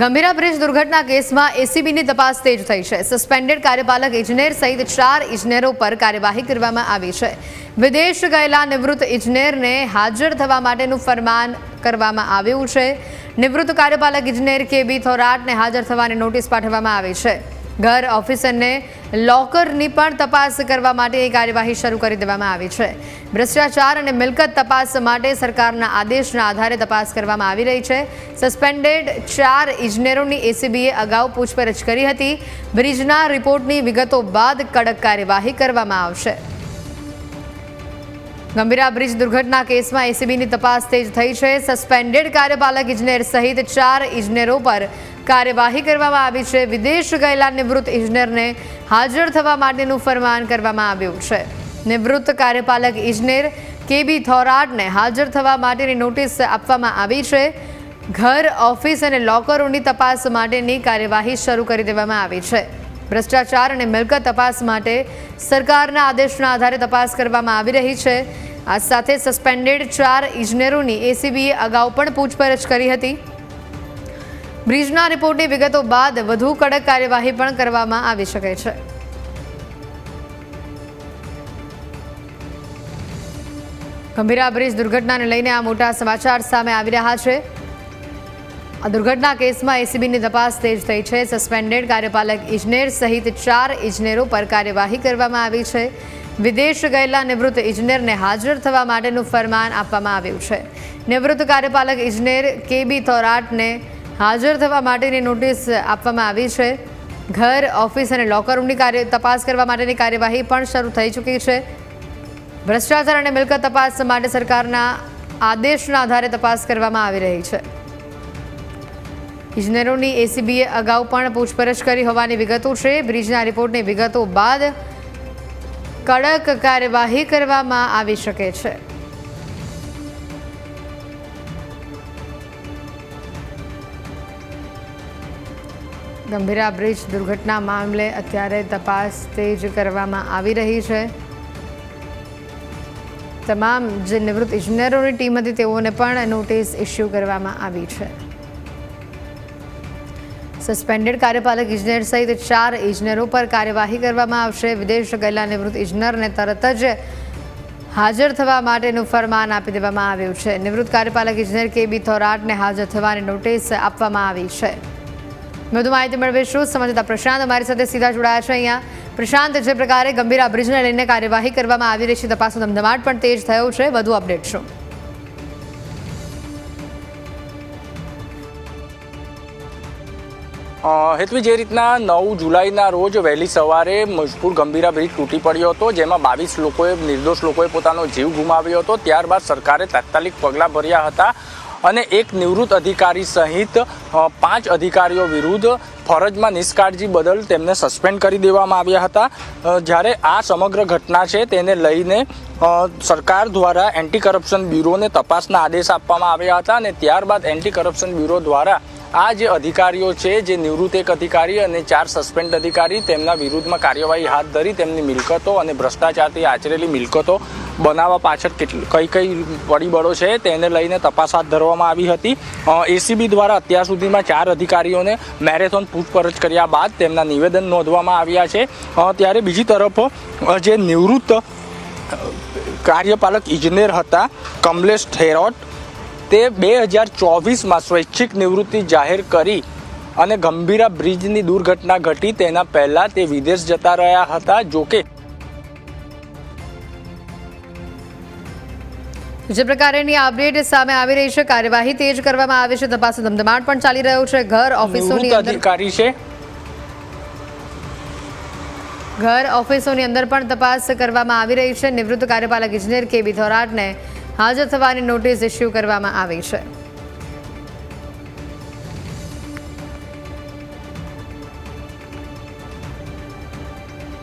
Gambhira bridge દુર્ઘટના કેસમાં એસીબીની તપાસ તેજ થઈ છે. સસ્પેન્ડેડ કાર્યપાલક ઇજનેર સહિત ચાર ઇજનેરો પર કાર્યવાહી કરવામાં આવી છે. વિદેશ ગયેલા નિવૃત્ત ઇજનેરને હાજર થવા માટેનું ફરમાન કરવામાં આવ્યું છે. નિવૃત્ત કાર્યપાલક ઇજનેર કે બી થોરાટને હાજર થવાની નોટિસ પાઠવવામાં આવી છે. ઘર ઓફિસરને લોકરની પણ તપાસ કરવા માટેની કાર્યવાહી શરૂ કરી દેવામાં આવી છે. ભ્રષ્ટાચાર અને મિલકત તપાસ માટે સરકારના આદેશના આધારે તપાસ કરવામાં આવી રહી છે. સસ્પેન્ડેડ ચાર ઇજનેરોની એસીબીએ અગાઉ પૂછપરછ કરી હતી. બ્રિજના રિપોર્ટની વિગતો બાદ કડક કાર્યવાહી કરવામાં આવશે. ગંભીરા બ્રિજ દુર્ઘટના કેસમાં એસીબીની તપાસ તેજ થઈ છે. સસ્પેન્ડેડ કાર્યપાલક ઇજનેર સહિત ચાર ઇજનેરો પર કાર્યવાહી કરવામાં આવી છે. વિદેશ ગયેલા નિવૃત્ત ઇજનેરને હાજર થવા માટેનું ફરમાન કરવામાં આવ્યું છે. નિવૃત્ત કાર્યપાલક ઇજનેર કે બી થોરાટને હાજર થવા માટેની નોટિસ આપવામાં આવી છે. ઘર, ઓફિસ અને લોકરોની તપાસ માટેની કાર્યવાહી શરૂ કરી દેવામાં આવી છે. ભ્રષ્ટાચાર અને મિલકત તપાસ માટે સરકારના આદેશના આધારે તપાસ કરવામાં આવી રહી છે. આ સાથે સસ્પેન્ડેડ ચાર ઇજનેરોની એસીબીએ અગાઉ પણ પૂછપરછ કરી હતી. બ્રિજના રિપોર્ટની વિગતો બાદ વધુ કડક કાર્યવાહી પણ કરવામાં આવી શકે છે. ગંભીરા બ્રિજ દુર્ઘટનાને લઈને આ મોટા સમાચાર સામે આવી રહ્યા છે. આ દુર્ઘટના કેસમાં એસીબીની તપાસ તેજ થઈ છે. સસ્પેન્ડેડ કાર્યપાલક ઇજનેર સહિત ચાર ઇજનેરો પર કાર્યવાહી કરવામાં આવી છે. વિદેશ ગયેલા નિવૃત્ત ઇજનેરને હાજર થવા માટેનું ફરમાન આપવામાં આવ્યું છે. નિવૃત્ત કાર્યપાલક ઇજનેર કે બી થોરાટને હાજર થવા માટેની નોટિસ આપવામાં આવી છે. ઘર, ઓફિસ અને લોકરૂમની કાર્ય તપાસ કરવા માટેની કાર્યવાહી પણ શરૂ થઈ ચૂકી છે. ભ્રષ્ટાચાર અને મિલકત તપાસ માટે સરકારના આદેશના આધારે તપાસ કરવામાં આવી રહી છે. ઇજનેરોની એસીબીએ અગાઉ પણ પૂછપરછ કરી હોવાની વિગતો છે. બ્રિજના રિપોર્ટની વિગતો બાદ કડક કાર્યવાહી કરવામાં આવી શકે છે. ગંભીરા બ્રિજ દુર્ઘટના મામલે અત્યારે તપાસ તેજ કરવામાં આવી રહી છે. તમામ જે નિવૃત્ત ઇજનેરોની ટીમ હતી તેઓને પણ નોટિસ ઇસ્યુ કરવામાં આવી છે. સસ્પેન્ડેડ કાર્યપાલક ઇજનેર સહિત ચાર ઇજનેરો પર કાર્યવાહી કરવામાં આવશે. વિદેશ ગયેલા નિવૃત્ત ઇજનેરને તરત જ હાજર થવા માટેનું ફરમાન આપી દેવામાં આવ્યું છે. નિવૃત્ત કાર્યપાલક ઇજનેર કે બી થોરાટને હાજર થવાની નોટિસ આપવામાં આવી છે. વધુ માહિતી મેળવીશું. સમજતા પ્રશાંત અમારી સાથે સીધા જોડાયા છે અહીંયા. પ્રશાંત, જે પ્રકારે ગંભીર અબ્રિજને લઈને કાર્યવાહી કરવામાં આવી રહી છે, તપાસનો ધમધમાટ પણ તેજ થયો છે. વધુ અપડેટ શું? હેતવી જે રીતના નવ જુલાઈના રોજ વહેલી સવારે મજબૂર ગંભીરા બ્રિજ તૂટી પડ્યો હતો, જેમાં બાવીસ લોકોએ, નિર્દોષ લોકોએ પોતાનો જીવ ગુમાવ્યો હતો. ત્યારબાદ સરકારે તાત્કાલિક પગલાં ભર્યા હતા અને એક નિવૃત્ત અધિકારી સહિત પાંચ અધિકારીઓ વિરુદ્ધ ફરજમાં નિષ્કાળજી બદલ તેમને સસ્પેન્ડ કરી દેવામાં આવ્યા હતા. જ્યારે આ સમગ્ર ઘટના છે તેને લઈને સરકાર દ્વારા એન્ટી કરપ્શન બ્યુરોને તપાસના આદેશ આપવામાં આવ્યા હતા અને ત્યારબાદ એન્ટી કરપ્શન બ્યુરો દ્વારા આ જે અધિકારીઓ છે, જે નિવૃત્ત એક અધિકારી અને ચાર સસ્પેન્ડ અધિકારી, તેમના વિરુદ્ધમાં કાર્યવાહી હાથ ધરી તેમની મિલકતો અને ભ્રષ્ટાચારથી આચરેલી મિલકતો બનાવવા પાછળ કેટલી, કઈ કઈ પરિબળો છે, તેને લઈને તપાસ હાથ ધરવામાં આવી હતી. એસીબી દ્વારા અત્યાર સુધીમાં ચાર અધિકારીઓને મેરેથોન પૂછપરછ કર્યા બાદ તેમના નિવેદન નોંધવામાં આવ્યા છે. ત્યારે બીજી તરફ જે નિવૃત્ત કાર્યપાલક ઇજનેર હતા, કમલેશ થેરોટ તે બે હજાર ચોવીસમાં સ્વૈચ્છિક નિવૃત્તિ જાહેર કરી અને ગંભીરા બ્રિજની દુર્ઘટના ઘટી. તેના પહેલા તે વિદેશ જતા રહ્યા હતા. જોકે જે પ્રકારની અપડેટ સામે આવી રહી છે કાર્યવાહી તેજ કરવામાં આવી છે તપાસ ધમધમાટ પણ ચાલી રહ્યો છે. ઘર ઓફિસોની અધિકારી છે. ઘર ઓફિસોની અંદર પણ તપાસ કરવામાં આવી રહી છે. નિવૃત્ત કાર્યપાલક ઇજનેર કેબી થોરાટને હાજર થવાની નોટિસ ઇસ્યુ કરવામાં આવી છે.